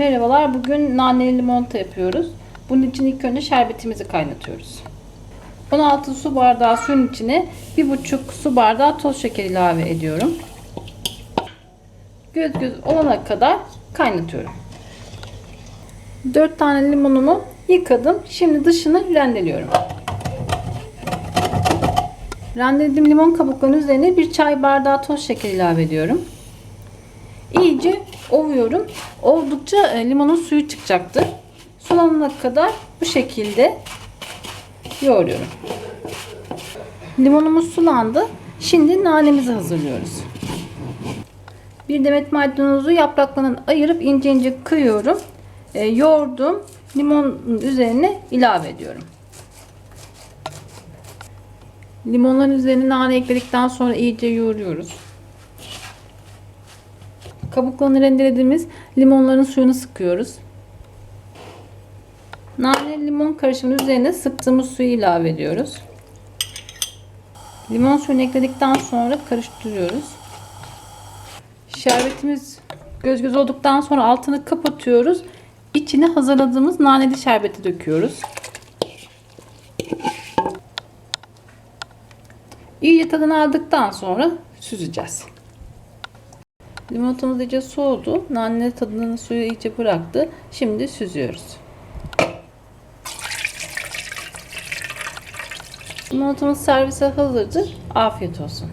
Merhabalar, bugün naneli limonata yapıyoruz. Bunun için ilk önce şerbetimizi kaynatıyoruz. 16 su bardağı suyun içine 1,5 su bardağı toz şeker ilave ediyorum. Göz göz olana kadar kaynatıyorum. 4 tane limonumu yıkadım. Şimdi dışını rendeliyorum. Rendelediğim limon kabuklarının üzerine bir çay bardağı toz şeker ilave ediyorum. İyice ovuyorum. Oldukça e, limonun suyu çıkacaktır. Sulanana kadar bu şekilde yoğuruyorum. Limonumuz sulandı. Şimdi nanemizi hazırlıyoruz. Bir demet maydanozu yapraklarından ayırıp ince ince kıyıyorum. E, yoğurdum. Limonun üzerine ilave ediyorum. Limonların üzerine nane ekledikten sonra iyice yoğuruyoruz. Kabuklarını rendelediğimiz limonların suyunu sıkıyoruz. Nane limon karışımının üzerine sıktığımız suyu ilave ediyoruz. Limon suyunu ekledikten sonra karıştırıyoruz. Şerbetimiz göz göz olduktan sonra altını kapatıyoruz. İçine hazırladığımız naneli şerbeti döküyoruz. İyice tadını aldıktan sonra süzeceğiz. Limonatamız iyice soğudu. Nane tadının suyu iyice bıraktı. Şimdi süzüyoruz. Limonatamız servise hazırdır. Afiyet olsun.